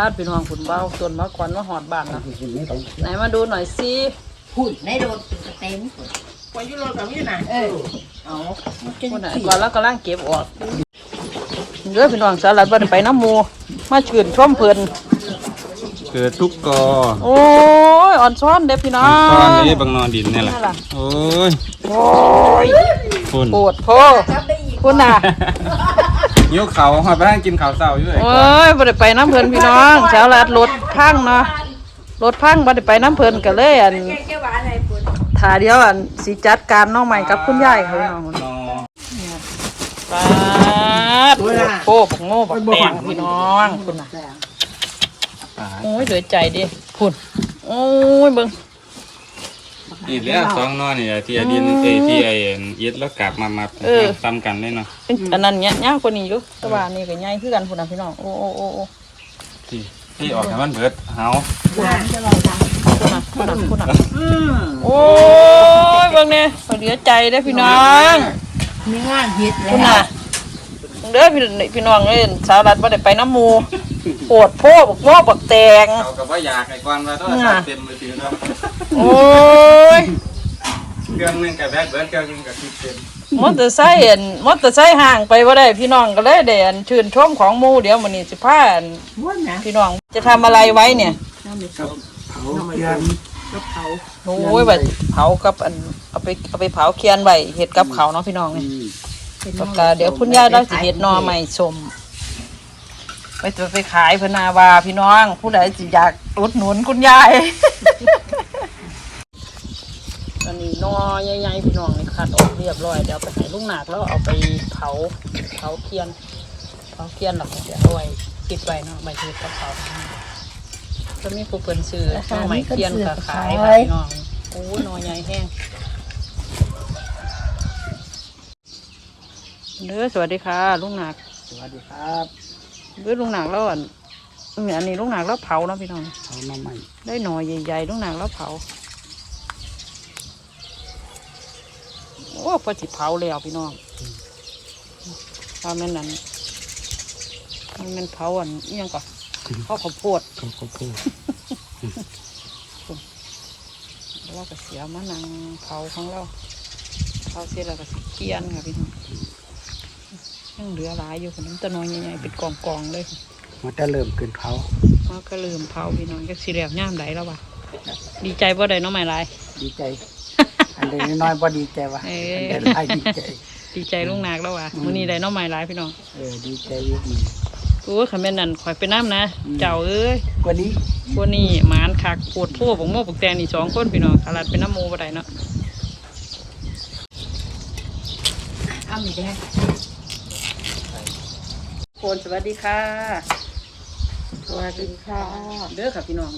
าดพี่น้องขุนเบ้าต้นมะขวัญมาหอดบ้านนะไม่ต้องไหนมาดูหน่อยสิหุ่นในโดดเป็นกระเต็มไปยุโรปกับนี่นะเออเอาคนไหนก่อนแล้วก็ล่างเก็บออกเด้อพี่น้องสาลัดบ่ได้ไปน้ำหมูมาชื่นชมเพิ่นเกิดทุกกอโอ้ยอ่อนซ้อนเด้อพี่น้องตอนนี้บางนอนดินนี่แหละนั่นล่ะโอ้ยโอ้ยฝุ่นปวดโพคุณน่ะ ยิ้วเขาหอยไปให้กินข้าวเศร้าอยู่เลยโอ้ยบ่ได้ไปน้ำเพิ่นพี่น้องสาลัดรถพังเนาะรถพังบ่ได้ไปน้ำเพิ่นก็เลยอันถ่าเดียวอันสิจัดการน้องใหม่กับคุณยายเขาพี่น้องนอปาดโอ้ปักโง่ปักแตงพี่น้องคุณน่ะตายโอ้ยเหลือใจดิพุ่นโอ้ยเบิ่ง นี่แหล้วสองนอนนี่ที่ไอดินเอยที่ไอยึดแล้วกลับมามาซ้ำกันเลยเนาะอันนั้นเนี้ยยากกว่านี้อยู่แต่ว่านี่ก็ใหญ่คือกันพุ่นน่ะพี่น้อง โอ้โอ้โอ้โอ้ที่ที่ออกให้มันเบิดเฮาพุ่นน่ะพุ่นน่ะพุ่นน่ะโอ้ยเบิ่งเนี่ยเหลือใจเด้อพี่น้องมีงานเฮ็ดแล้พุ่นวน่ะเด้อพี่พี่น้องเอ้ยสาวรัฐบ่ได้ไปน้ำหมู ปวดโพบักโง่บักแตง เขากับว่าอยากไอ้กวนมาต้องเต็มเลยทีเนาะโอ้ย เครื่องนึงกับแบกเบิดเครื่องนึงกับคิดเต็มมอเตอร์ไซค์อันมอเตอร์ไซค์ห่างไปบ่ได้พี่น้องก็เลยได้อันชื่นชมของหมู่เดี๋ยวมื้อนี้สิพาอันม้วนนะพี่น้องจะทำอะไรไว้เนี่ยเผาเทียนโอ้ยแบบเผากับอันเอาไปเอาไปเผาเคียนไว้เฮ็ดกับเขาวเนาะพี่น้องนี่แล้วก็เดี๋ยวคุณยายเราสิเฮ็ดหนอใหม่สม ไปตัวไปขายเพนนาวาพี่น้อง ผู้ใดสิอยากอุดหนุนคุณยาย อันนี้หนอใหญ่ๆพี่น้องนี่คัดออกเรียบร้อยเดี๋ยวไปให้ลุงหนักแล้วเอาไปเผาเผาเคียนเผาเคียนแล้วก็เดี๋ยวเอาไว้ปิดไว้เนาะใบเฮ็ดกับเขาวก็มีผู้เพิ่นซื้อหน่อไม้เคียนก็ขายค่ะพี่น้องโอ้ยหนอใหญ่แห้งเด้อสวัสดีค่ะลุงหนัก สวัสดีครับ เด้อลุงหนักแล้วอันอืมอันนี้ลุงหนักแล้วเผาเนาะพี่น้องเผามาใหม่ได้หน่อใหญ่ๆลุงหนักแล้วเผาโอ้พอจิเผาแล้วพี่น้องถ้าแม่นนั้นถ้าแม่นเผาอันนี้ยังก่อนข้าวข้าวโพดเขาก็พูดเราก็เสียมานังเผาของเราเผาเสร็จแล้วก็สิเคียนค่ะพี่น้อง ยังเหลือหลายอยู่คนนั้นแตะนอยใหญ่ๆเป็นกองๆเลยมันจะเริ่มขึ้นเผามันก็ลืมเผาพี่น้องจักสิแล้วย่ามไหลแล้ววะดีใจบ่ได้เน้องไม่ลาย ดีใจ อันเล็กน้อยบ่ดีใจว่ะเอ้อัยนเด็กหลายดีใจ ดีใจลุงนากแล้ววะมื้อนี้ได้เน้องไม่ลายพี่น้องเออดีใจอยู่ดีโอ้ยขันแม่นนั่นข่อยไปน้ำนะ เจ้าเอ้ยกว่านี้พวกนี้หมานคักปวดโพ่ผมโม่ปกแตงนี่สองคนพี่น้องขลาดเป็นน้ำหมูบ่ได้เนาะเอามีแดง โคนสวัสดีค่ะ สวัสดีค่ะ เด้อค่ะพี่น้อง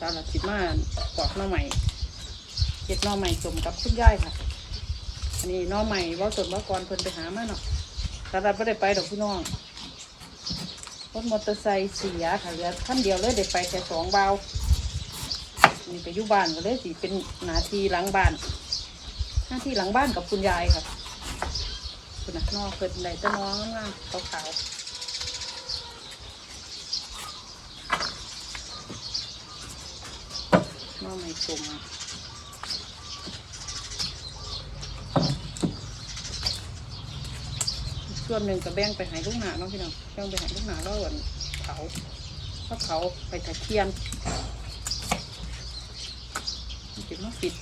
สารสิมาปอกหน้อใหม่เก็ดหน้อใหม่สมกับคุณยายค่ะอันนี้หน้อใหม่ว่าสดว่าก่อนเพิ่นไปหามาเนาะสารไม่ได้ไปดอกพี่น้องรถมอเตอร์ไซค์เสียค่ะเหลือขั้นเดียวเลยได้ไปแค่สองเบาวนี่ไปอยู่บ้านก็เลยสิเป็นหนาทีหลังบ้านหน้าที่หลังบ้านกับคุณยายค่ะ คุณนะนอกเพิ่นไหนจะน้องงามขาวๆนอกไม่สุ่มส่วนหนึ่งก็แบ่งไปหายลูกหนาเนาะพี่น้องแบ่งไปหายลูกหนาแล้วอันเผาถ้าเผาไปตะเคียนมันจะมาปิด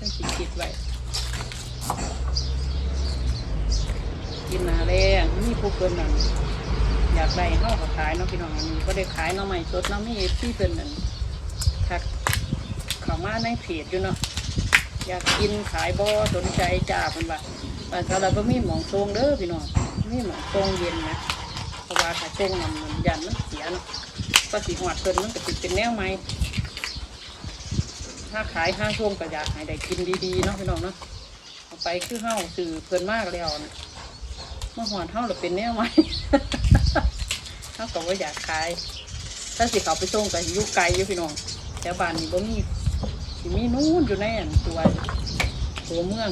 มันสิคิดไว้ กินหนาแรงมีผู้เกินนั่นอยากได้เฮาก็ขายเนาะพี่น้องอันนี้ก็ได้ขายเนาะใหม่สดเนาะมีที่เพิ่นนั่นทักเข้ามาในเพจอยู่เนาะอยากกินขายบ่สนใจจ้าเพิ่นว่าบ้านเราบ่มีหมองทรงเด้อพี่น้องมีหมองทรงเย็นนะเพราะว่าถ้าทรงนั่นมันยันมันเสียเนาะก็สิหอดเพิ่นมันก็สิเป็นแนวใหม่ถ้าขายห้าช่วงก็อยากให้ได้กินดีๆเนาะพี่น้องเนาะเอาไปคือเฮ้าสื่อเพลินมากแล้วนะ มื่อหอนเฮ้าเราเป็นแนวไหมเฮ้าก็ว่าอยากขาย ถ้าสิเขาไปส่งก็สิอยุไกลอยู่พี่น้องแถวบ้านนี่บ่มีสิมีนู่นอยู่ในอันตัวตัวเมือง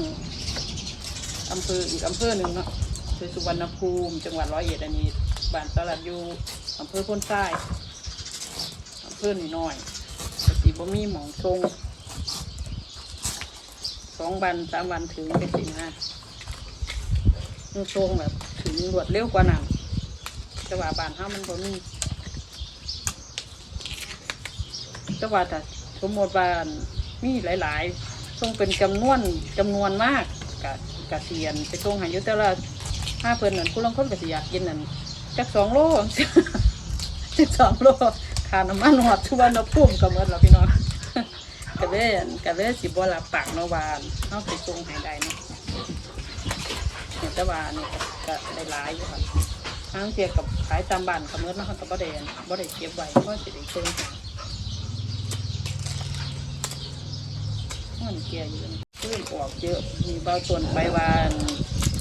อำเภออีกอำเภอหนึ่งเนาะคือสุวรรณภูมิ จังหวัดร้อยเอ็ดอันนี้บ้านสลัดอยู่อำเภอพ้นใต้อำเภอหน่อยๆแต่สีบ่มีหมองทรงสองวันสามวันถึงเป็นสินะ มันทรงแบบถึงรวดเร็วกว่านั้นแต่ว่าบ้านเฮามันบ่มีแต่ว่าแต่สมมติว่ามีหลายๆทรงเป็นจำนวนจำนวนมากกะกะเสียนไปทรงหายุแต่ละห้าเพิ่นนั่นผู้ลางคนก็สิอยากกินนั่นจักสองโลจักสองโลค่าน้ำมันหอดทุกวันเราพุ่มก็หมดแล้วพี่น้องก็เล่นก็เลยสิบ่รับปากนาะว่าเฮาสิทรงให้ได้เนาะ แต่ว่านี่ก็ได้หลายอยู่ค่ะทางเทียกับขายตามบ้านก็หมดเนาะก็บ่ได้บ่ได้เก็บไว้เพราะสิได้ทรงให้มันเกียอยู่ขึ้นออกเยอะมีเบาส่วนไปวาน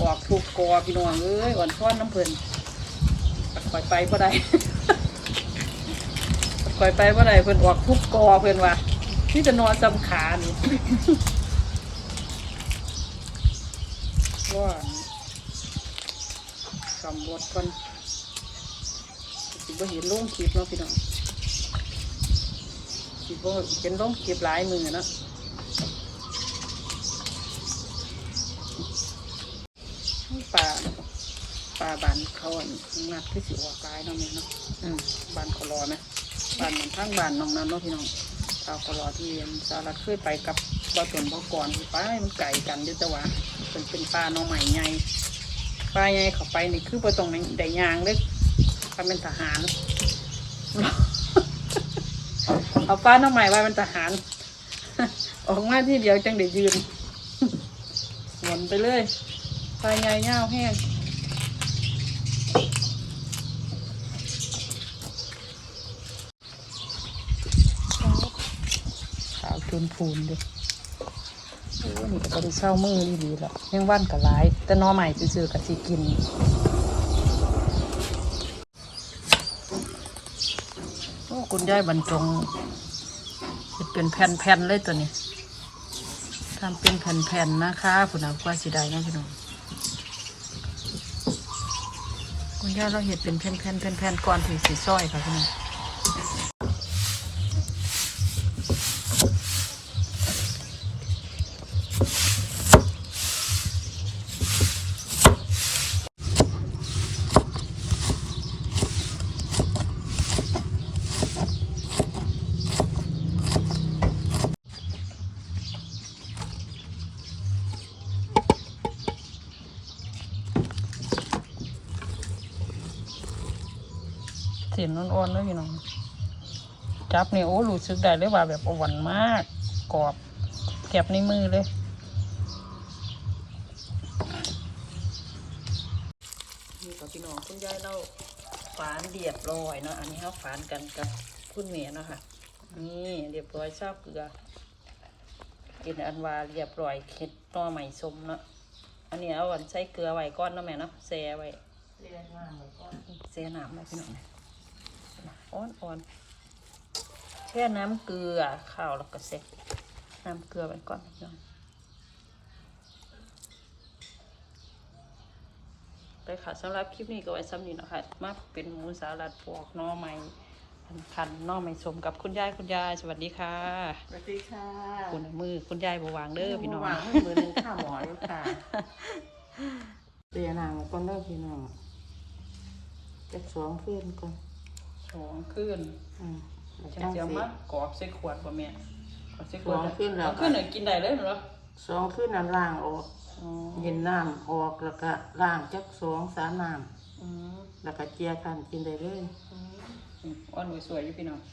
ออกทุกกอพี่น้องเอ้ยอ่อนช้อนน้ำเพลินปัดข่อยไปบ่ได้ปัดข่อยไปบ่ได้เพิ่นออกทุกกอเพิ่นว่าที่จะนอนจำขานี่ว่า สำบดก่อนสิบ่เห็นลงคลิปเนาะพี่น้องสิบ่เห็นลงคลิปหลายมือเนาะปลาปลาบานเขาอันงัดที่สิออกลายเนาะแม่เนาะอืมบานเขารอไหมบานมันทั้งบานน้องนั้นเนาะพี่น้องชาวเขารอที่เรียนสารัดเคยไปกับบ่ตนบ่ก่อนที่ไปมันไก่กันอยู่แต่ว่าเป็นเป็นปลาน้องใหม่ไง ปลาใหญ่เขาไปนี่คือบ่ต้องได้ยางเลยถ้าเป็นทหารเอาปลาน้องใหม่ไว้เป็นทหาร ออกมาที่เดียวจังได้ยืนหมุนไปเลยปลาใหญ่เงาวแห้งขาวทุนพูนเดิโอ้ นี่ก็บริเช่ามือดีๆละยังว่านกับร้าย แต่นอใหม่ซื้อๆกับสิกินโอ้คุณยายบรรจงเฮ็ดเป็นแผ่นๆเลยตัวนี้ทำเป็นแผ่นๆนะคะคุณเอาว่าสิได้นะพี่น้องคุณย่าเราเห็ดเป็นแผ่นๆแผ่นๆก่อนถึงสีซ้อยค่ะพี่น้อง สียนอ่อนๆเลยพี่น้อง จับนี่โอ้รู้สึกได้เลยว่าแบบอ่อนมาก กรอบแก็บในมือเลยนี่กับพี่น้องคุณยายเราฝานเรียบร้อยเนาะอันนี้เขาฝานกันกับคุณเมียเนาะค่ะ นี่เรียบร้อยชอบเกลือกินอันวาเรียบร้อยเค็ดหน่อใหม่สมเนาะอันนี้เอาอันใส่เกลือไว้ก้อนเนาะแม่เนาะแช่ไว้เรียนมาหมดก่อนแช่น้ำไว้พี่น้อง อ่อนอ่อนๆแช่น้ำเกลือข้าวแล้วก็เซ็น้ำเกลือไว้ก่อนพี่น้องไปค่ะสำหรับคลิปนี้ก็ไว้ซ้ำนี้เนาะคะมาเป็นหมูสาลัดปอกหน่อไม้พันๆหน่อไม้สมกับคุณยายคุณยายสวัสดีค่ะสวัสดีค่ะคุณมือคุณยายบวางเด้อพี่น้องวางให้มือหนึ่งข้าวหมออยู่ค่ะเรียนางก่อนเด้อพี่น้องจะสวมขึ้นก่อน สองขึ้นอืมจังเสียมากรอบใส่ขวดป่ะแม่กรอบใส่ขวดสองขึ้นแล้ว เอาขึ้นหน่อยกินได้เลยเหรอสองขึ้นน้ำล่างออกอ๋อเย็นน้ำออกแล้วก็ล่างจักสองสามน้อืมำแล้วก็เจียกันกินได้เลย อืมอ้อนสวยๆอยู่พี่น้องอ